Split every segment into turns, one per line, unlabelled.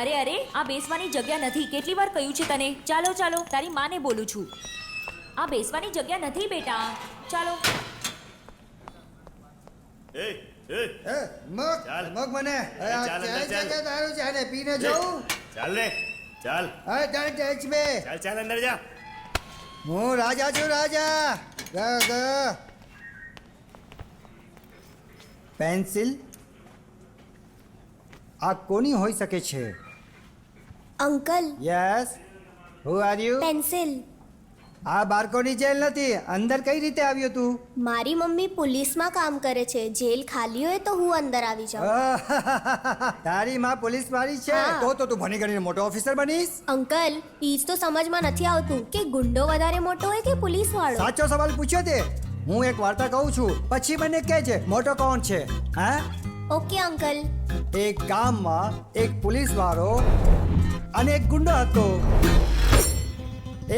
અરે અરે આ બેસવાની જગ્યા નથી. કેટલી વાર કહ્યું છે તને? ચાલો ચાલો તારી માને બોલું છું. આ બેસવાની જગ્યા નથી બેટા. ચાલો.
એ એ.
હે, મગ
ચાલ.
મગ મને.
ચાલ,
ચાલ
ચાલ.
ચાલ. તારું છે. ને પીને જાઉં?
ચાલ ને. ચાલ.
હા ચાલ ટેચ બે.
ચાલ ચાલ અંદર જા.
હું રાજા છું રાજા. ગ ગ. પેન્સિલ? આ કોની હોઈ શકે છે?
Uncle.
Yes who are you
pencil
આ બાળકોની જેલ નથી. અંદર કઈ રીતે આવ્યો તું?
મારી મમ્મી પોલીસમાં કામ કરે છે. જેલ ખાલી હોય તો હું અંદર આવી જાઉં.
તારી માં પોલીસ મારી છે. તો તો તું ભણી ગણીને મોટો ઓફિસર બનીશ.
અંકલ ઈ તો સમજમાં નથી આવતું કે ગુંડો વધારે મોટો હોય કે પોલીસ વાળો
સાચો સવાલ પૂછ્યો તે. હું એક વાર્તા કહું છું. પછી મને કહે છે મોટો કોણ છે? હા?
ઓકે અંકલ
એક ગામમાં એક પોલીસ વાળો અને એક ગુંડો હતો.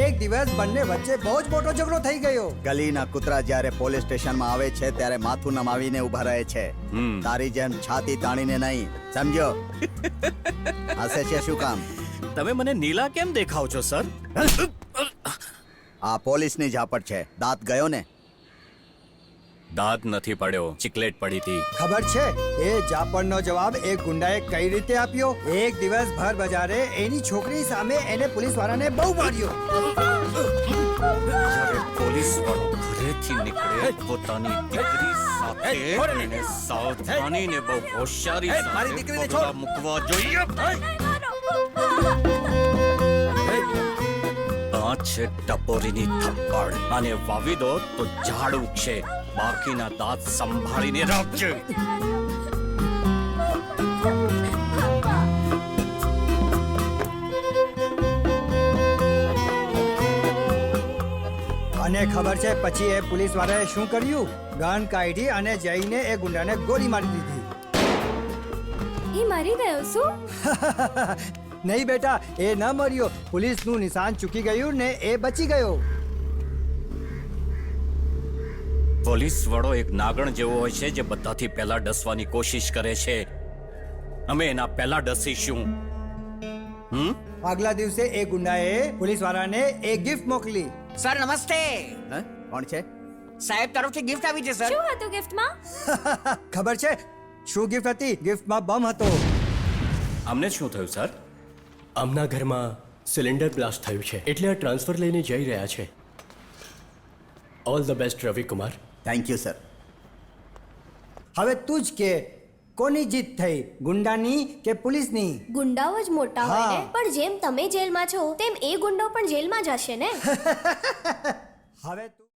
એક દિવસ બંને વચ્ચે બહુ જ મોટો ઝઘડો થઈ ગયો.
ગલીના કૂતરા જ્યારે પોલીસ સ્ટેશનમાં આવે છે ત્યારે માથું નમાવીને ઊભા રહે છે. તારી જેમ છાતી તાણીને નહીં. સમજો? હસે છે શું કામ?
તમે મને નીલા કેમ દેખાવ છો સર?
આ પોલીસની ઝાપટ છે. દાંત ગયો ને
દાંત નથી પડ્યો ચિકલેટ પડી હતી.
ખબર છે? એ જાપણનો જવાબ એ ગુંડાએ કઈ રીતે આપ્યો? એક દિવસ ભર બજારે એની છોકરી સામે એને પોલીસ વાળાને બહુ માર્યો.
જ્યારે પોલીસ વાળો ઘરેથી નીકળે પોતાની દીકરી સાથે એને સાવધાની ને બહુ હોશિયારી
મારી દીકરીને છોડ.
મૂકવા જોઈએ. આ છે ટપોરીની થપ્પડ અને વાવી દો તો ઝાડ ઉગશે. બાકીના દાંત સંભાળીને રાખજે.
અને ખબર છે પછી એ પોલીસ વાળાએ શું કર્યું? ગન કાઢી અને જઈને એ ગુંડાને ગોળી મારી દીધી.
એ મરી ગયો શું?
નહીં બેટા એ ન મર્યો. પોલીસનું નિશાન ચૂકી ગયું ને એ બચી ગયો.
પોલીસ વડો એક નાગણ જેવો હોય છે જે બધાથી પહેલા ડસવાની કોશિશ કરે છે. અમે એના પહેલા ડસીશું. હમ?
આગલા દિવસે એ ગુંડાએ પોલીસ વાળાને એક ગિફ્ટ મોકલી.
સર નમસ્તે.
હે? કોણ છે?
સાહેબ તરફથી ગિફ્ટ આવી છે સર
શું હતું ગિફ્ટમાં
ખબર છે? શું ગિફ્ટ હતી? ગિફ્ટમાં બમ હતો.
અમને શું થયું સર
આમના ઘરમાં સિલિન્ડર બ્લાસ્ટ થયું છે. એટલે આ ટ્રાન્સફર લઈને જઈ રહ્યા છે. All the best Ravi Kumar
thank you sir
હવે તું જ કે કોની જીત થઈ? ગુંડાની કે પોલીસની?
ગુંડાઓ જ મોટા હોય ને પણ જેમ તમે જેલમાં છો તેમ એ ગુંડો પણ જેલમાં જ હશે ને?
હવે તું